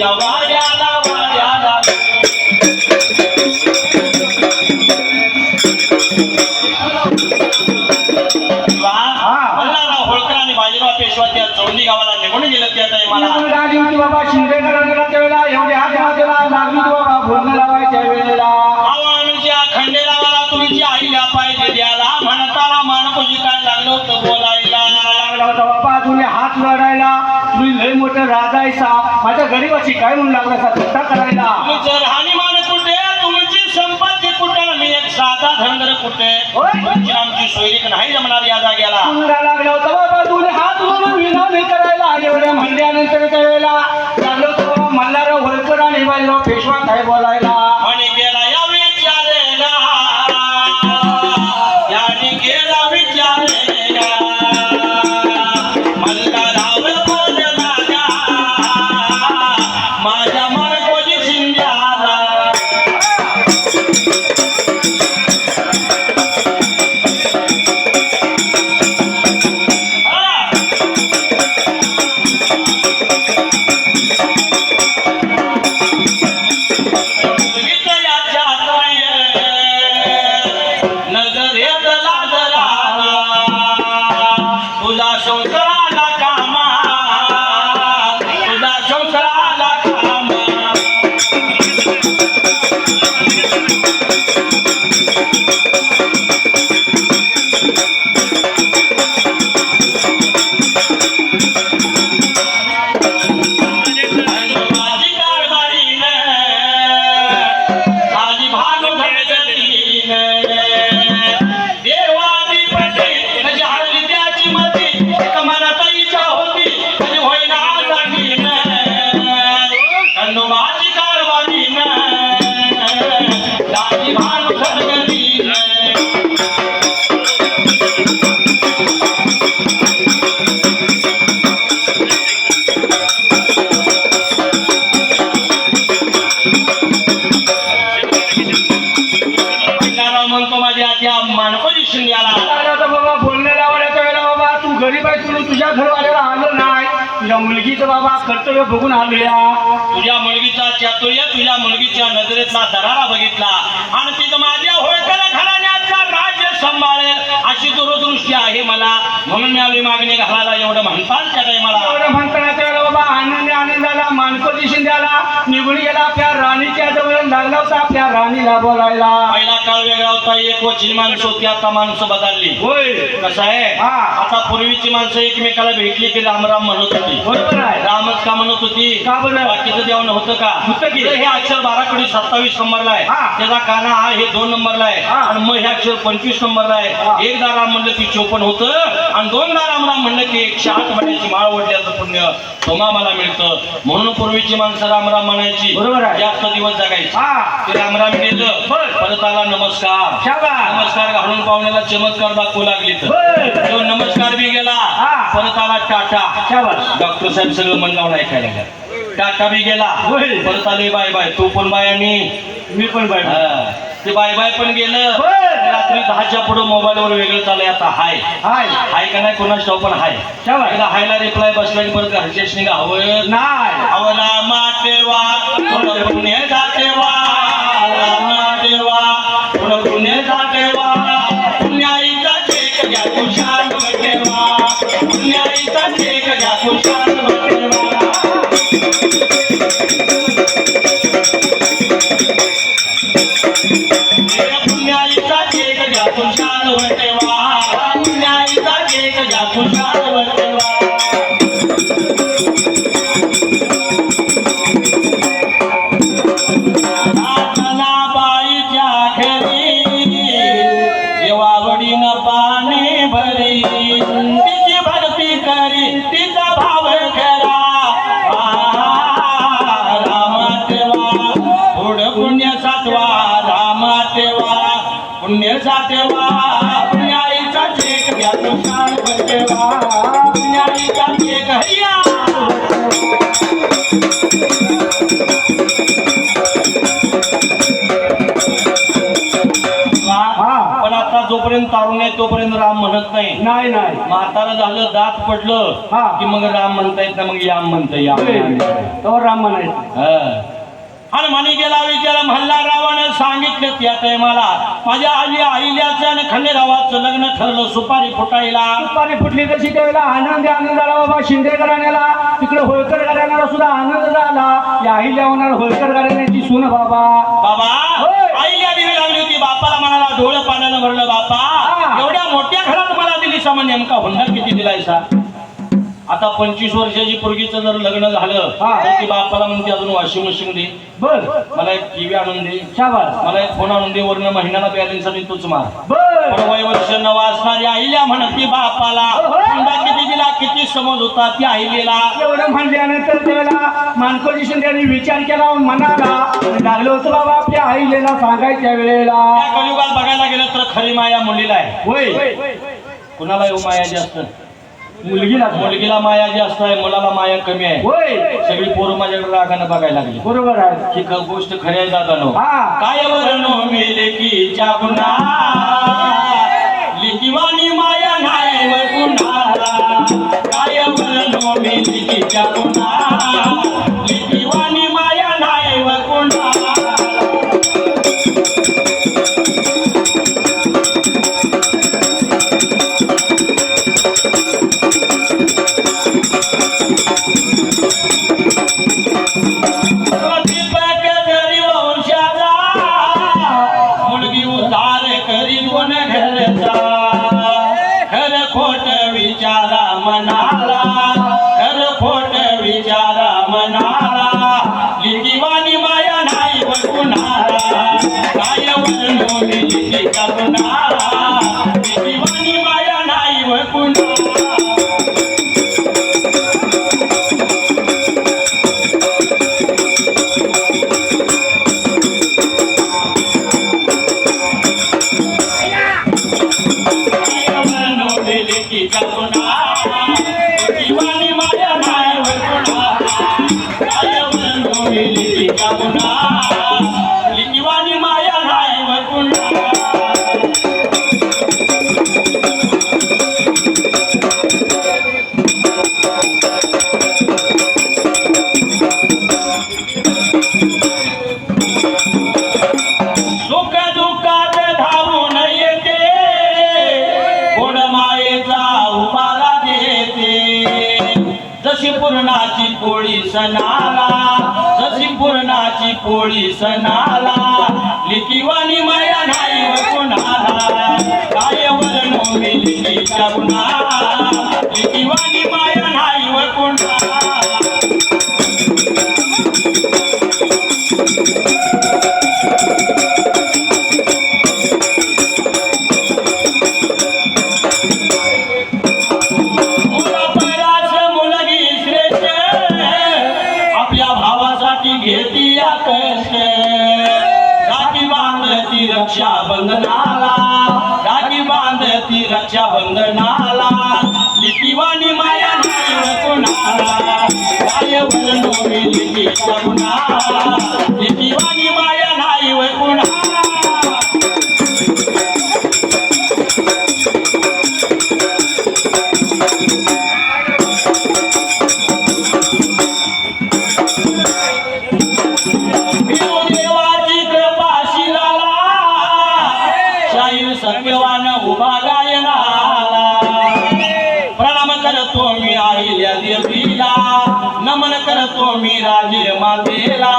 मानवतीच्या वाड्याला वाड्याला मल्हारराव होळकर आणि बाजीराव पेशवा त्या चौंडी गावाला निघून गेले त्या टायमाला राजी होती बाबा शिंदे करायच्या एवढे हात वाजला लागली होती बाबा भोजन लावायच्या वेळेला आवामीच्या खंडेरावाला तुमची आई व्यापाय द्याला म्हणताना मानपूजी काय लागलं होतं बोलायला लागला होता बाबा तुझे हात लढायला तुम्ही लय मोठं राजायचा माझ्या गरीबाची काय म्हणून लागला असा धक्का करायला. तुमचं राहणीमान कुठे तुमची संपत्ती कुठे? मी एक साधा धनगर कुठे? तुमची आमची सोयरीक नाही जमणार या जाग्याला मुलगा लागला होता बाबा तुझे हात म्हणून विनवणी करायला. एवढ्या म्हणल्यानंतरच्या वेळेला लागलं होतं बाबा मल्हारराव होळकर आणि पेशवा काय बोलायला? म्हणतो त्या मानकोजी शिंद्याला लागला होता बाबा बोलणे लावण्याच्या वेळेला बाबा. तू गरीब आहे तू तुझ्या घरवाल्याला आलं नाही. तुझ्या मुलगीचं बाबा कर्तव्य बघून आलेल्या तुझ्या मुलगीचा चातुर्य तुझ्या मुलगीच्या नजरेतला दरारा बघितला. आणि तिथं माझ्या होळकर घराण्याचा राज्य सांभाळेल अशी दूरदृष्टी आहे मला. म्हणून मी आली मागणी घालायला एवढं म्हणतात त्या टायमाला. एवढं म्हणताना बाबा आनंदी आनंदाला मानकोजी शिंद्याला निघून गेला आपल्या राणीच्या जवळ लागला होता आपल्या राणीला बोलायला. पहिला काळ वेगळा होता. एक वचील माणसं होती आता माणसं बदलली. होय. कसं आहे? हा. आता पूर्वीची माणसं एकमेकाला भेटली की राम राम म्हणत होती. बरोबर आहे. रामच का म्हणत होती? का बरं? बाकीचं देव नव्हतं का? होतं की. तर हे अक्षर बाराकडे सत्तावीस नंबरला आहे. हा. त्याचा काना हा हे दोन नंबरला आहे. हा. आणि मग हे अक्षर पंचवीस नंबरला हा. आहे एकदा राम म्हणलं की चोपन्न होतं आणि दोनदा राम राम म्हणलं की एकशे आठ महिन्याची माळ ओढल्याचं पुण्य. तुम्हा मला मिळतं म्हणून पूर्वीची माणसं राम राम म्हणायची बरोबर आहे. जास्त दिवस जगायची हा ते रामराम बर. परत आला नमस्कार. नमस्कार घालून पाहुण्याला चमत्कार दाखवू लागली तर. तो नमस्कार बी गेला हा. परत आला टाटा. डॉक्टर साहेब सगळं लावून ऐकायला टाटा बी गेला. परत आले बाय बाय तू पण बाय आणि मी पण बाय हा. ते बाय बाय पण गेलं. रात्री दहाच्या पुढे मोबाईल वर वेगळं चाललंय आता हाय. हाय. हाय का नाही? कोणाच ठाव पण हाय. शाबास. एकदा हायला रिप्लाय बसला की परत घरच्याच निघा हवं? नाही. पुण्य जातेवा माटेवा पण आता जोपर्यंत तारुण आहे तोपर्यंत राम म्हणत नाही. नाही नाही. म्हातारा झालं दात पडलं हा. की मग राम म्हणता येत ना मग याम म्हणता या राम म्हणायचं. आणि म्हणे गेला विचार म्हणला रावानं सांगितलं त्या टायमाला माझ्या आजी आईल्याचं आणि खंडेरावाचं लग्न ठरलं सुपारी फुटायला. दुपारी फुटली तशी त्यावेळेला आनंद आनंद झाला बाबा शिंदे घराण्याला तिकडे होळकर घराण्याला सुद्धा आनंद झाला. या अहिल्या होणार होळकर घराण्याची सून बाबा. बाबा होय. आईला दिवी लागली होती बापाला म्हणाला डोळं पाण्यानं भरलं बापा. एवढ्या मोठ्या घरात मला दिली सामान नेमका हुंडा किती दिलायसा आता पंचवीस वर्षाची पोरगीचं जर लग्न झालं ती बापाला म्हणते अजून वॉशिंग मशीन दे. बर. मला एक टीव्ही आणून दे. मला एक फोन आणून दे वरनं महिन्याला बॅलन्स आणि तूच मार. बर. वय वर्ष न वाचणारी आईल्या म्हणती बापाला किती समज होता ती आईलीला? एवढं म्हणल्यानंतर त्यावेळेला मानकोजी शिंदेने विचार केला आणि लागलं होतं बाबा आपल्या आईलेला सांगायच्या वेळेला. त्या कलियुगात बघायला गेलं तर खरी माया मुलीला आहे. होय. कुणाला येऊ माया जास्त? मुलगीला. मुलगीला माया जास्त आहे मुलाला माया कमी आहे. होय. सगळी पोरं माझ्याकडे रागानं बघायला लागली. बरोबर आहे. ही गोष्ट खरी आहे जातानो हा. काय वर्ण मेले की जागुना पूर्णाची पोळी सणाला लिखीवानी माया नाही कोणाला. काय वर्ण मी लिखीच्या गुणा लिखिवानी मी राजे मातेला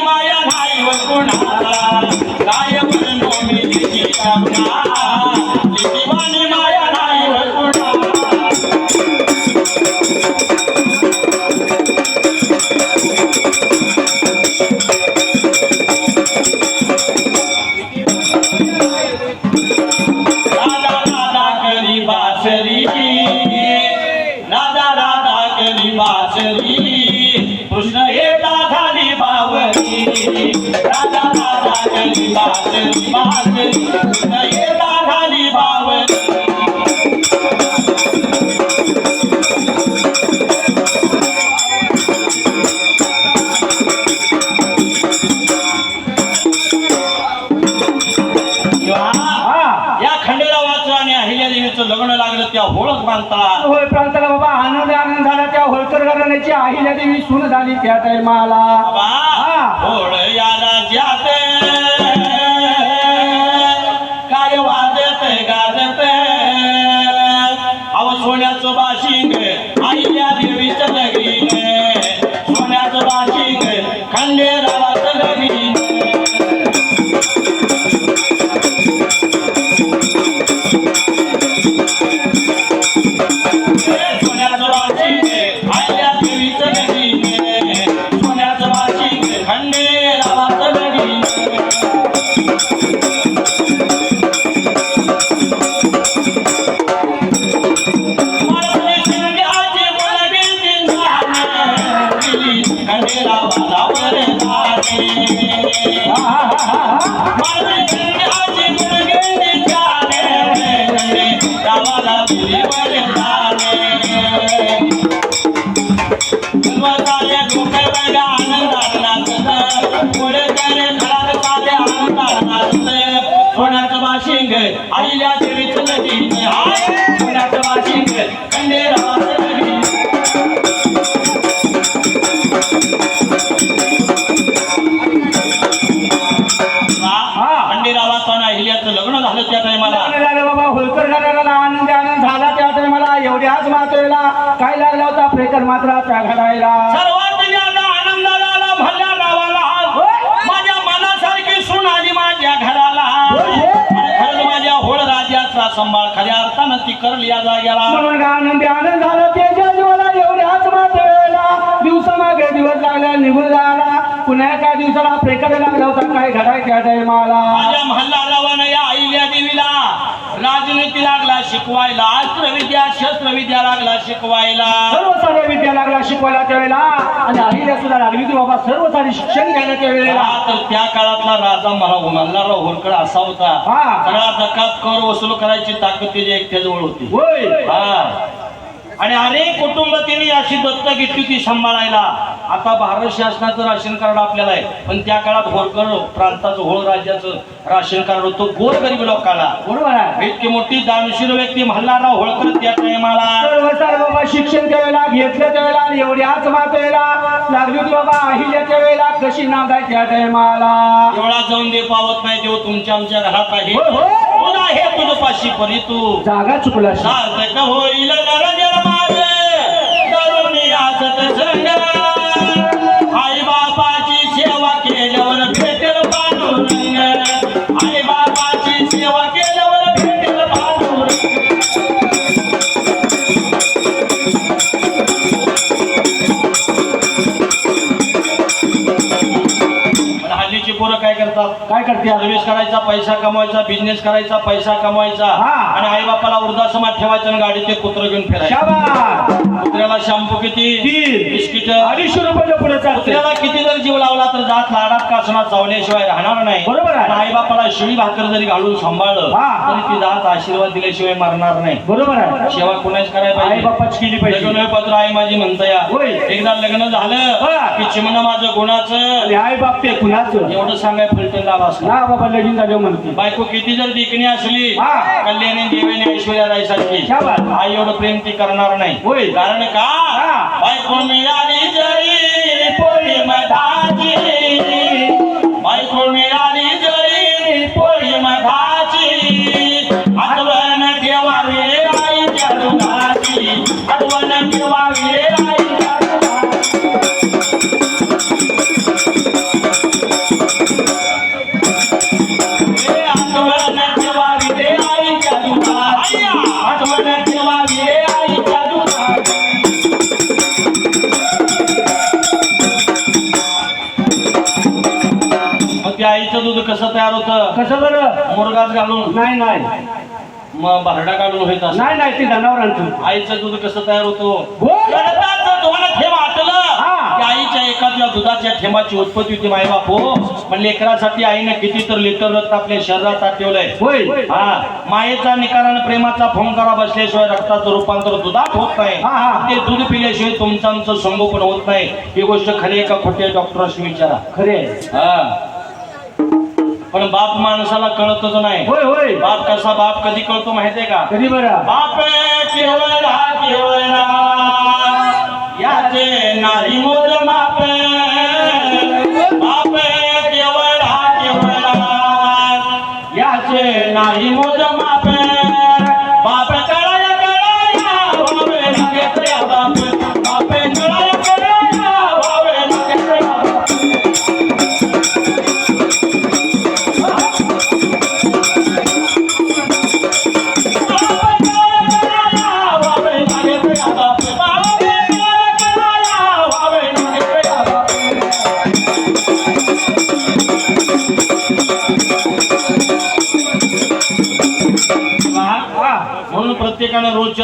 माया नाही कुणाला काय म्हणून मी बांधतात होय प्रांताला बाबा आनंद आनंद झाला. त्या होळकर घराण्याची आहिल्या देवी सून झाली त्या टायमाला राज्यात काय वाजत गाजत अव सोन्याचं बाशिंग आईल्या देवीचं लगीन सोन्याचं बाशिंग खंडेरावाचं देवीचं लगीन खंडेरावाचं हा. झालं त्या टायमाला बाबा घराण्याला आनंद आनंद झाला त्या टायमाला एवढ्याच मातेला काय लागला होता? प्रेकर मात्र त्या घडायला. सांभाळ खऱ्या अर्थानं ती करली या जाग्याला म्हणून आनंद आनंद झाला त्याच्या जीवाला एवढ्याच मातेला दिवसामागे दिवस लागला निघून झाला पुन्हा एका दिवसाला प्रेकर लागला होता काय घडाय त्या टायमाला माझ्या महल्लारावानं या अहिल्या देवीला राजनीती लागला शिकवायला. अस्त्रविद्या शस्त्रविद्या लागला शिकवायला. सर्व साऱ्या विद्या लागला शिकवायला त्यावेळेला. आणि अहिल्या सुद्धा लागली होती बाबा सर्व सारी शिक्षण घ्यायला त्यावेळेला. हा, तर त्या काळातला राजा मला मल्हारराव होळकर असा होता. हा. सगळा जकात कर वसूल करायची ताकद त्याच्या एकट्याजवळ होती. होय. हा. आणि अनेक कुटुंब त्यांनी अशी दत्तक घेतली होती सांभाळायला. आता भारत शासनाचं राशन कार्ड आपल्याला आहे. पण त्या काळात होळकर प्रांताचं होळ राज्याचं राशन कार्ड होतं. गोरगरीब लोकांना बरोबर आहे. इतकी मोठी दानशीर व्यक्ती मल्हारराव होळकर त्या टायमाला. शिक्षण त्यावेळेला घेतलं त्यावेळेला आणि एवढ्याच मातेला लागली बाबा अहिल्याच्या वेळेला कशी नांदाय त्या टायमाला? एवढा जाऊन दे पावत नाही देव तुमच्या आमच्या घरात आहे. तुझं पाशी परी तू? जागा चुकला. होईल काय करते? सर्व्हिस करायचा पैसा कमवायचा बिझनेस करायचा पैसा कमवायचा हा. आणि आई बापाला वृद्धाश्रमात ठेवायचं आणि गाडीत ते कुत्र घेऊन फिरायचं कुत्र्याला शॅम्पू किती. बिस्किट अडीचशे रुपयाच्या पुढे कुत्र्याला किती जर जीव लावला तर जात लाडात कासना चावल्याशिवाय राहणार नाही बरोबर आहे. आई बापाला शिळी भाकर जरी घालून सांभाळलं हा. तरी ती जात आशीर्वाद दिल्याशिवाय मरणार नाही बरोबर आहे सेवा कुणाच करायला आई बापाची केली पाहिजे लग्न पत्र आई माझी म्हणता या. एकदा लग्न झालं. की चिमणं माझं गुणाचं आई बाप ते कुणाचं एवढं सांगाय फलटण असला ना बाबा लगीन झालं म्हणते बायको किती जर देखणी असली हा. कल्याणी देवेने ऐश्वर्या राय सारखी. आई एवढं प्रेम ती करणार नाही होय. कारण का हा. बायको मिळाली जरी कसं बरं मुरगास घालून? नाही नाही. मग भरडा काढून होत असं? नाही नाही ते जनावरांचं आईचं दूध कसं तयार होतो? हो. गणताचं दोन थेंब आटलं हा. की आईच्या एखाद्या दुधाच्या थेंबाची उत्पत्ती होती माय बाप. पण लेकरासाठी आईने किती तर लिटर रक्त आपल्या शरीरात आठवलंय होय. हा. मायेचा निकाराने प्रेमाचा फोंकारा बसल्याशिवाय रक्ताचं रूपांतर दुधात होत नाही. हा, हा. ते दूध पिल्याशिवाय तुमचं आमचं संगोपन होत नाही. ही गोष्ट खरी आहे का खोटी आहे डॉक्टरांशी विचारा. खरे हा. पण बाप माणसाला कळतच नाही. होय होय. बाप कसा बाप कधी कळतो माहितीये का? कधी बरं? बाप केवळा केवळा याचे नाही मोज माप. बाप केवळा केवळा याचे नाही मोज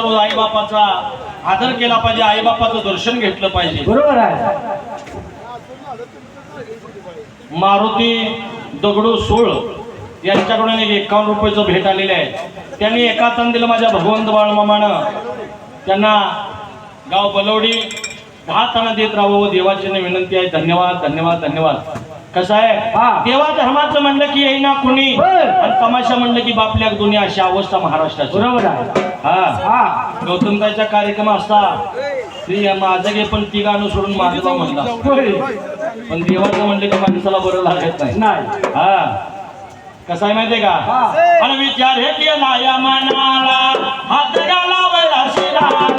प्रत्येकानं रोजच्या रोज आई बापाचा आदर केला पाहिजे आई बापाचं दर्शन घेतलं पाहिजे. बरोबर आहे. मारुती दगडू सोळ यांच्याकडून एक एकावन्न रुपयाचं भेट आलेलं आहे. त्यांनी एका तन दिलं माझ्या भगवंत बाळमामानं त्यांना गाव बलवडी दहा ताना देत राहावं देवाची विनंती आहे. धन्यवाद धन्यवाद धन्यवाद. कसं आहे. देवा धर्माचं म्हणलं की येईना कुणी. होय. आणि तमाशा म्हणलं की बापल्या दुनिया अशी अवस्था महाराष्ट्राची. बरोबर आहे. हा. हा. गौतमताईचा कार्यक्रम असता. माझं घे पण ती गाणं सोडून माझं म्हणला. पण देवाचं म्हणलं की माणसाला बरं लागत नाही. हा. कसं आहे माहितीये का. आणि विचार हे केला या मनाला. हात घालावला शिराला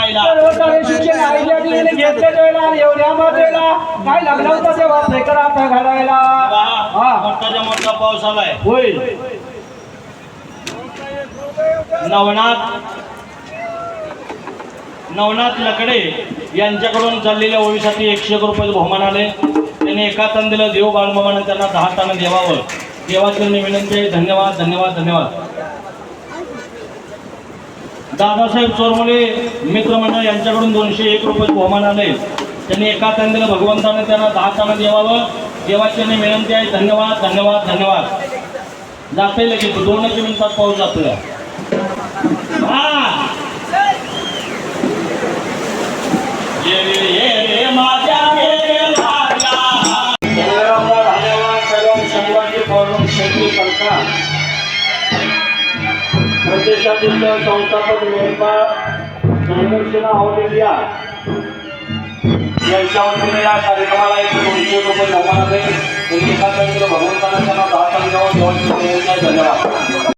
शिकवायला सर्वकाही शिक्षण आईच्या दिलेले घेतले वेळेला आणि एवढ्या मात्रेला काय लागलं होतं तेव्हा? फेकर आता घडायला. मोठाच्या मोठा पाऊस आलाय होय. नवनाथ नवनाथ लकडे यांच्याकडून चाललेल्या ओळीसाठी एकशे एक रुपये बहुमान आले. त्यांनी एका तन दिलं देव बाळमामानं त्यांना दहा तानं देवावं. देवाची विनंती आहे. धन्यवाद धन्यवाद धन्यवाद. दादासाहेब चोरमोले मित्रमंडळ यांच्याकडून दोनशे एक रुपये बहुमान आले. त्यांनी एका तन भगवंताने त्यांना दहा तानं देवावं. देवाची विनंती आहे धन्यवाद धन्यवाद धन्यवाद. जाते लगेच दोनच मिनिटात पाऊस जातो हा. प्रदेशातील संस्थापक मेघा जयलक्ष्मी ऑल इंडिया यांच्या वतीने या कार्यक्रमाला एक दोनशे रुपये जमाना देईल भगवंतांना त्यांना दहा संघावर धन्यवाद